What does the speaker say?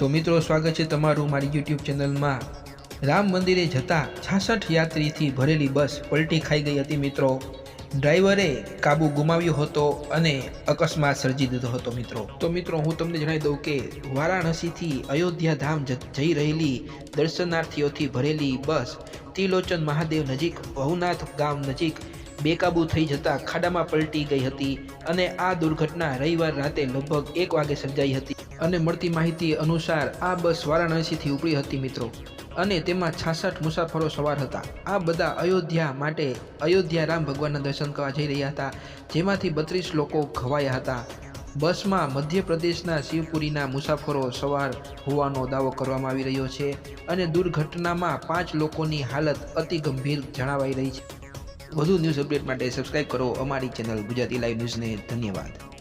તો મિત્રો, સ્વાગત છે તમારું મારી યુટ્યુબ ચેનલમાં. રામ મંદિરે જતા છાસઠ યાત્રીથી ભરેલી બસ પલટી ખાઈ ગઈ હતી મિત્રો. ડ્રાઈવરે કાબુ ગુમાવ્યો હતો અને અકસ્માત સર્જી દીધો હતો મિત્રો. તો મિત્રો, હું તમને જણાવી દઉં કે વારાણસીથી અયોધ્યા ધામ જઈ રહેલી દર્શનાર્થીઓથી ભરેલી બસ ત્રિલોચન મહાદેવ નજીક, ભવનાથ ગામ નજીક બેકાબુ થઈ જતા ખાડામાં પલટી ગઈ હતી અને આ દુર્ઘટના રવિવાર રાતે લગભગ એક વાગે સર્જાઈ હતી. અને મળતી માહિતી અનુસાર આ બસ વારાણસીથી ઉપડી હતી મિત્રો. અને તેમાં છાસઠ મુસાફરો સવાર હતા. આ બધા અયોધ્યા માટે અયોધ્યા રામ ભગવાનના દર્શન કરવા જઈ રહ્યા હતા, જેમાંથી બત્રીસ લોકો ઘવાયા હતા. બસમાં મધ્યપ્રદેશના શિવપુરીના મુસાફરો સવાર હોવાનો દાવો કરવામાં આવી રહ્યો છે અને દુર્ઘટનામાં પાંચ લોકોની હાલત અતિ ગંભીર જણાવાઈ રહી છે. વધુ ન્યૂઝ અપડેટ માટે સબસ્ક્રાઇબ કરો અમારી ચેનલ ગુજરાતી લાઈવ ન્યૂઝને ધન્યવાદ.